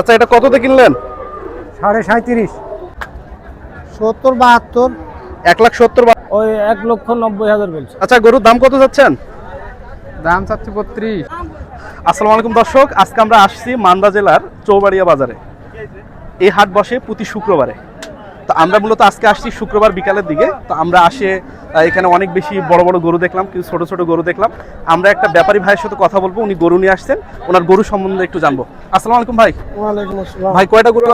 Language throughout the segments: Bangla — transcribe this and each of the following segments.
আচ্ছা এটা কততে কিনলেন? সাড়ে সাঁত্রিশ সত্তর বাহাত্তর। এক লাখ সত্তর ওই এক লক্ষ নব্বই হাজার বলছে। আচ্ছা গরুর দাম কত যাচ্ছেন? দাম চাচ্ছে বত্রিশ। আসসালামু আলাইকুম দর্শক আজকে আমরা আসছি মান্দা জেলার চৌবাড়িয়া বাজারে। এই হাট বসে প্রতি শুক্রবারে। তো আমরা মূলত আজকে আসছি শুক্রবার বিকালের দিকে। তো আমরা আসে এখানে অনেক বেশি বড় বড় গরু দেখলাম কিছু ছোট ছোট গরু দেখলাম। আমরা একটা ব্যাপারী ভাইয়ের সাথে কথা বলব উনি গরু নিয়ে আসছেন ওনার গরু সম্বন্ধে একটু জানব। আসসালামু আলাইকুম ভাই। ভাই কয়টা গরু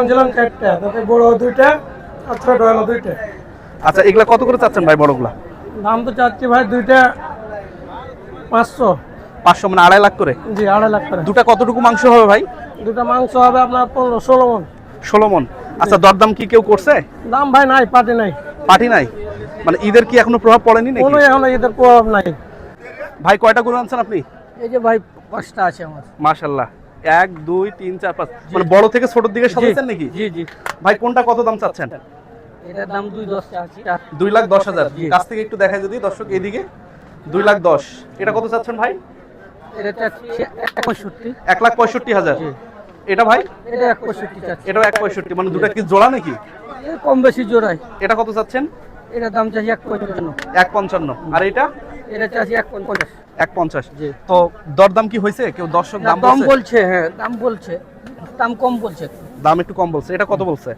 আনছিলাম চারটা তাতে বড় দুইটা আর ছোট দুইটা। আচ্ছা এগুলা কত করে চাচ্ছেন ভাই বড়গুলা? দাম তো চাচ্ছি ভাই দুইটা পাঁচশো। পাঁচশো মানে আড়াই লাখ করে? জি আড়াই লাখ করে। দুটা কতটুকু মাংস হবে ভাই? দুটা মাংস হবে আপনার পনেরো ষোলো মন। ষোলো মন। আচ্ছা দরদাম কি কেউ করছে? দাম ভাই নাই পাটি নাই। পার্টি নাই? মানে ঈদের কি এখনও প্রভাব পড়েনি নাকি? কোনো এখন এদের প্রভাব নাই। ভাই কয়টা গরু আনছেন আপনি? এই যে ভাই পাঁচটা আছে আমার। মাশাল্লাহ এক দুই তিন চার পাঁচ। মানে বড় থেকে ছোটর দিকে সাজাইছেন নাকি? জি জি। ভাই কোনটা কত দাম চাচ্ছেন? এটার দাম দুই আছে দুই লাখ দশ হাজার। কাছ থেকে একটু দেখায় যদি দর্শক এদিকে। দুই লাখ দশ। এটা কত চাচ্ছেন ভাই? এটা এক লাখ পঁয়ষট্টি। হাজার। এটা ভাই? এটা এক পঁয়ষট্টি চাচ্ছি। এটাও এক পঁয়ষট্টি। মানে দুটা কি জোড়া নাকি? কম বেশি জোড়ায় এটা কত চাচ্ছেন? এটার দাম চাচ্ছি এক পঞ্চান্ন এক পঞ্চান্ন। আর এটা? এটা চাচ্ছি এক পঞ্চাশ। এক পঞ্চাশ। তো দরদাম কি হয়েছে? কেউ দর্শক দাম দাম বলছে? হ্যাঁ দাম বলছে। দাম কম বলছে। দাম একটু কম বলছে। এটা কত বলছে?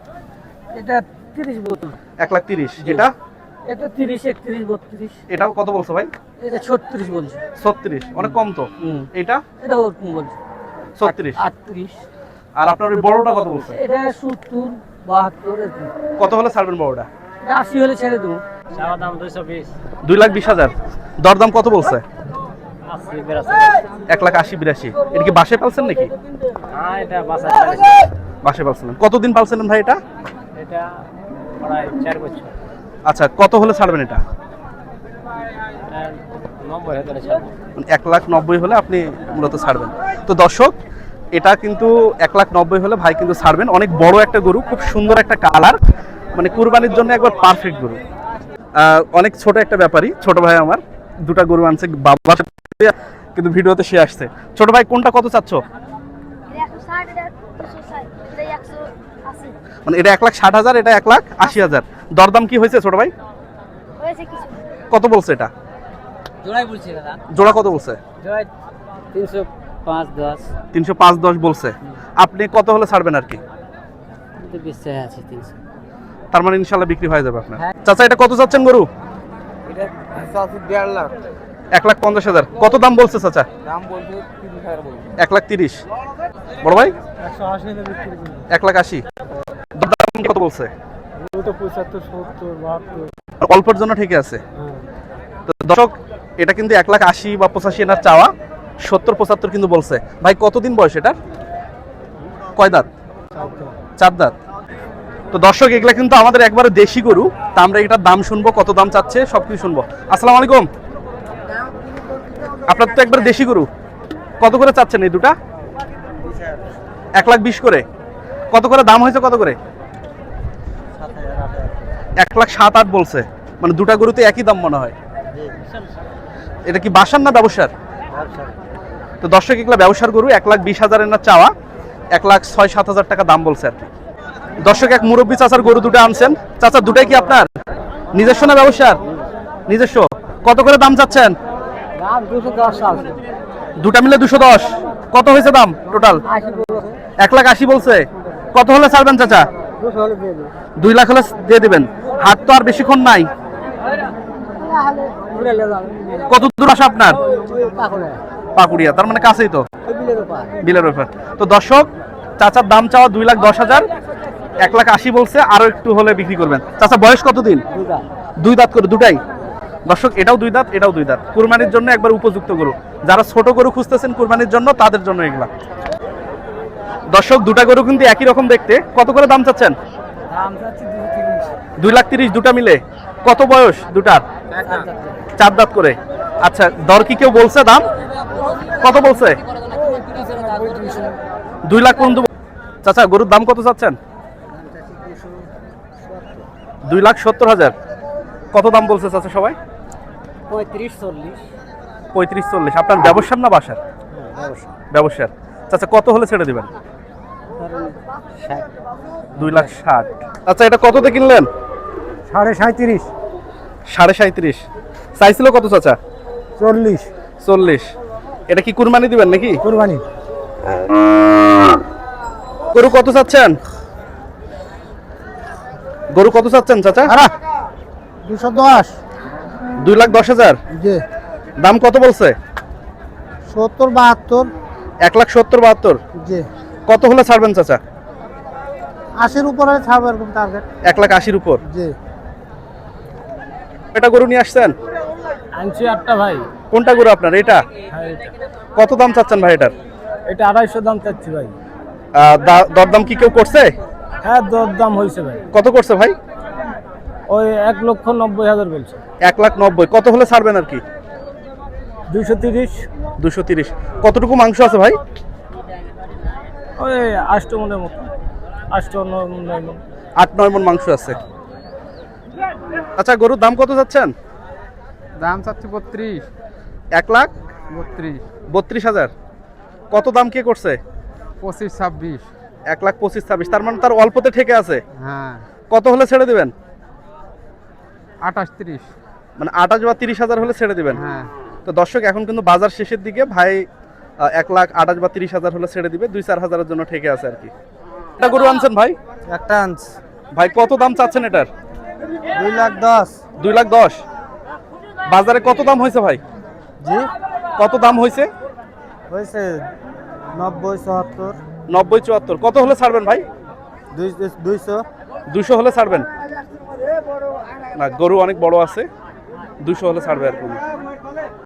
এটা তিরিশ বলছে। এক লাখ তিরিশ। এটা এটা তিরিশ একত্রিশ বত্রিশ। এটাও কত বলছে ভাই? এটা ছত্রিশ বলছে। ছত্রিশ। অনেক কম তো। এটা? এটা ওরকম বলছে। ছত্রিশ। আটত্রিশ। আর আপনার ওই বড়টা কত বলছে? এটা সত্তর বাহাত্তর কত হলে ছাড়বেন বড়টা? এটা আশি হলে ছেড়ে দেবো। চাওয়া দাম দুইশো বিশ। দুই লাখ বিশ হাজার। দরদাম কত বলছে? এক লাখ আশি বিরাশি। এটা কি বাসে পালছেন নাকি? হ্যাঁ এটা বাসায় বাসে পালছিলেন। কতদিন পালছিলেন ভাই এটা? এটা প্রায় চার বছর। আচ্ছা কত হলে ছাড়বেন এটা? মানে এক লাখ নব্বই হলে আপনি মূলত ছাড়বেন। তো দর্শক এটা কিন্তু এক লাখ নব্বই হলে ভাই কিন্তু ছাড়বেন। অনেক বড় একটা গরু খুব সুন্দর একটা কালার। মানে কুরবানির জন্য একবার পারফেক্ট গরু। অনেক ছোট একটা ব্যাপারই ছোট ভাই আমার দুটা গরু আনছে বাবা কিন্তু ভিডিওতে সে আসছে। ছোট ভাই কোনটা কত চাচ্ছ? মানে এটা এক লাখ ষাট হাজার এটা এক লাখ আশি হাজার। দরদাম কি হয়েছে ছোট ভাই? কত বলছে এটা? জোড়াই বলছি দাদা। জোড়া কত বলছে? জোড়াই তিনশো পাঁচ দশ। তিনশো পাঁচ দশ বলছে। আপনি কত হলে ছাড়বেন আর কি? আছে তিনশো। তার মানে ইনশাল্লাহ বিক্রি হয়ে যাবে আপনার। হ্যাঁ। চাচা এটা কত চাচ্ছেন গরু? এটা এক লাখ পঞ্চাশ হাজার। কত দাম বলছে চাচা? এক লাখ তিরিশ। বড় ভাই? এক লাখ আশি। দাম কত বলছে? অল্পের জন্য ঠিকই আছে। হ্যাঁ। তো দর্শক এটা কিন্তু এক লাখ আশি বা পঁচাশি এনার চাওয়া। সত্তর পঁচাত্তর কিন্তু বলছে। ভাই কতদিন বয়স এটার? কয় দাঁত। চার দাঁত। তো দর্শক, এগুলা কিন্তু আমাদের একবারে দেশি গরু। তা আমরা এটার দাম শুনব, কত দাম চাচ্ছে, সবকিছু শুনব। আসসালামু আলাইকুম। আপনার তো একবার দেশি গরু। কত করে চাচ্ছেন এই দুটা? এক লাখ বিশ করে। কত করে দাম হয়েছে, কত করে? এক লাখ সাত আট বলছে। মানে দুটা গরুতে একই দাম মনে হয়। এটা কি বাসার না ব্যবসার? তো দর্শক, এগুলো ব্যবসার গরু, এক লাখ বিশ হাজারের না চাওয়া, এক লাখ ছয় সাত হাজার টাকা দাম বলছে আর কি। দর্শক এক মুরব্বী চাচার গরু দুটো আনছেন। চাচা দুটাই কি আপনার? নিজস্ব না ব্যবসার? নিজস্ব। কত করে দাম চাচ্ছেন? দুটা মিলে দুশো দশ। কত হয়েছে দাম টোটাল? এক লাখ আশি বলছে। কত হলে ছাড়বেন চাচা? দুই লাখ হলে দিয়ে দিবেন। হাত তো আর বেশিক্ষণ নাই। কত দূর আসা আপনার? পাকুড়িয়া। তার মানে কাছেই তো। বিলের ব্যাপার তো দর্শক চাচার দাম চাওয়া দুই লাখ দশ হাজার। এক লাখ আশি বলছে আরও একটু হলে বিক্রি করবেন। চাচা বয়স কতদিন? দুই দাঁত। করে দুটাই? দর্শক এটাও দুই দাঁত এটাও দুই দাঁত। কুরবানির জন্য একবার উপযুক্ত গরু। যারা ছোট গরু খুঁজতেছেন কুরবানির জন্য তাদের জন্য এগুলা। দর্শক দুটা গরু কিন্তু একই রকম দেখতে। কত করে দাম চাচ্ছেন? দুই লাখ তিরিশ। দুটা মিলে। কত বয়স দুটার? চার দাঁত করে। আচ্ছা দর কি কেউ বলছে দাম? কত বলছে? দুই লাখ পর্যন্ত চাচা গরুর দাম কত চাচ্ছেন? দুই লাখ সত্তর হাজার। কত দাম বলছে চাচা সবাই? পঁয়ত্রিশ চল্লিশ। পঁয়ত্রিশ চল্লিশ। আপনার ব্যবসার না বাসার? ব্যবসার। চাচা কত হলে ছেড়ে দিবেন? দুই লাখ ষাট। আচ্ছা এটা কততে কিনলেন? সাড়ে সাঁত্রিশ সাড়ে সাঁত্রিশ চাইছিল কত চাচা? চল্লিশ। চল্লিশ। এটা কি কুরবানি দিবেন নাকি? কুরবানি। গরু কত চাচ্ছেন? গরু কত চাচ্ছেন চাচা? দুশো দশ। দুই লাখ দশ হাজার? জি। দাম কত বলছে? সত্তর বাহাত্তর। এক লাখ সত্তর বাহাত্তর। জি। কত হলে ছাড়বেন চাচা? আশির উপরে ছাড়বো এরকম টার্গেট এক লাখ আশির উপর। জি। এটা গরু নিয়ে আসছেন? আনছি আটটা ভাই। কোনটা গরু আপনার? এটা? হ্যাঁ কত দাম চাচ্ছেন ভাই এটার? এটা আড়াইশো দাম চাচ্ছি ভাই। দরদাম কি কেউ করছে? হ্যাঁ দর দাম হয়েছে ভাই। কত করছে ভাই? ওই এক লক্ষ নব্বই হাজার বলছে। এক লাখ নব্বই। কত হলে ছাড়বেন আর কি? দুইশো তিরিশ। দুশো তিরিশ। কতটুকু মাংস আছে ভাই? ওই আষ্ট মনের মতো। আষ্ট নয় মন আট নয় মন মাংস আছে। আচ্ছা গরুর দাম কত যাচ্ছেন? দাম চাচ্ছি বত্রিশ। এক লাখ? বত্রিশ। বত্রিশ হাজার। কত দাম কে করছে? পঁচিশ ছাব্বিশ। এক লাখ পঁচিশ ছাব্বিশ তার মানে তার অল্পতে ঠেকে আছে। হ্যাঁ। কত হলে ছেড়ে দিবেন? আঠাশ তিরিশ। মানে আঠাশ বা তিরিশ হাজার হলে ছেড়ে দিবেন। হ্যাঁ। তো দর্শক এখন কিন্তু বাজার শেষের দিকে ভাই এক লাখ আঠাশ বা তিরিশ হাজার হলে ছেড়ে দিবে দুই চার হাজারের জন্য ঠেকে আছে আর কি। এটা গরু আনছেন ভাই? একটা আনছ। ভাই কত দাম চাচ্ছেন এটার? দুই লাখ দশ। দুই লাখ দশ। বাজারে কত দাম হয়েছে ভাই? জি? কত দাম হয়েছে? হয়েছে নব্বই চুয়াত্তর। নব্বই চুয়াত্তর। কত হলে ছাড়বেন ভাই? দুই দুইশো। দুশো হলে ছাড়বেন? না গরু অনেক বড় আছে। দুশো হলে ছাড়বে আর কি